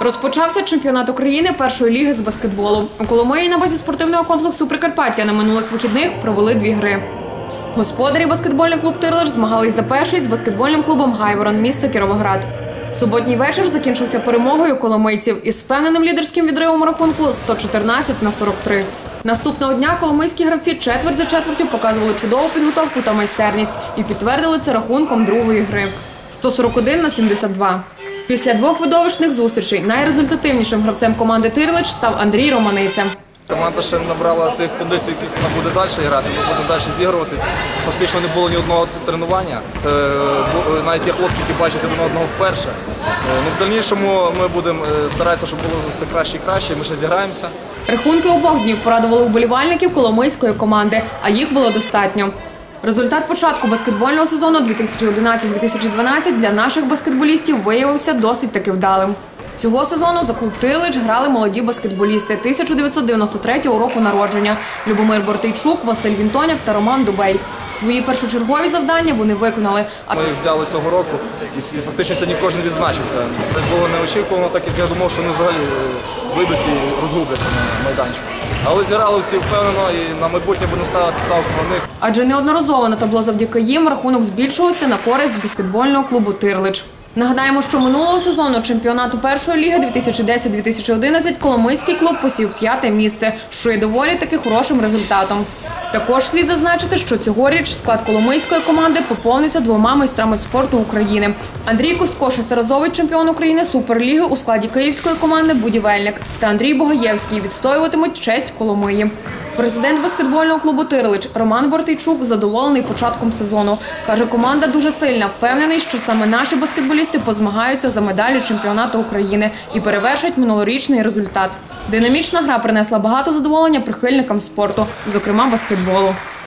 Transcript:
Розпочався чемпіонат України першої ліги з баскетболу. У Коломиї на базі спортивного комплексу Прикарпаття на минулих вихідних провели дві гри. Господарі баскетбольний клуб Тирлич змагались за перший з баскетбольним клубом Гайворон міста Кіровоград. Суботній вечір закінчився перемогою коломийців із впевненим лідерським відривом рахунку 114 на 43. Наступного дня коломийські гравці четверть за четвертю показували чудову підготовку та майстерність і підтвердили це рахунком другої гри 141 на 72. Після двох видовищних зустрічей найрезультативнішим гравцем команди Тирлич став Андрій Романиця. Команда ще не набрала тих кондицій, яких вона буде далі грати, ми будемо далі зігруватись. Фактично не було ні одного тренування. Це навіть є хлопці, які бачать один одного вперше. Е, Ну, в дальнішому ми будемо е, старатися, щоб було все краще і краще. Ми ще зіграємося. Рахунки обох днів порадували вболівальників коломийської команди, а їх було достатньо. Результат початку баскетбольного сезону 2011-2012 для наших баскетболістів виявився досить таки вдалим. Цього сезону за клуб Тилич грали молоді баскетболісти 1993 року народження Любомир Бортийчук, Василь Вінтоняк та Роман Дубей. Свої першочергові завдання вони виконали. Ми їх взяли цього року і фактично сьогодні кожен відзначився. Це було неочікувано, так як я думав, що вони взагалі е, вийдуть і розгубляться на майданчику. Але зіграли всі впевнено і на майбутнє будемо ставити ставку на них. Адже неодноразово на табло завдяки їм рахунок збільшувався на користь баскетбольного клубу Тирлич. Нагадаємо, що минулого сезону чемпіонату першої ліги 2010-2011 Коломийський клуб посів п'яте місце, що є доволі таки хорошим результатом. Також слід зазначити, що цьогоріч склад коломийської команди поповнився двома майстрами спорту України. Андрій Костко, шестиразовий чемпіон України Суперліги у складі київської команди Будівельник та Андрій Богаєвський відстоюватимуть честь Коломиї. Президент баскетбольного клубу Тирлич Роман Бортийчук задоволений початком сезону. Каже, команда дуже сильна. Впевнений, що саме наші баскетболісти позмагаються за медалі чемпіонату України і перевершать минулорічний результат. Динамічна гра принесла багато задоволення прихильникам спорту, зокрема баскетболу.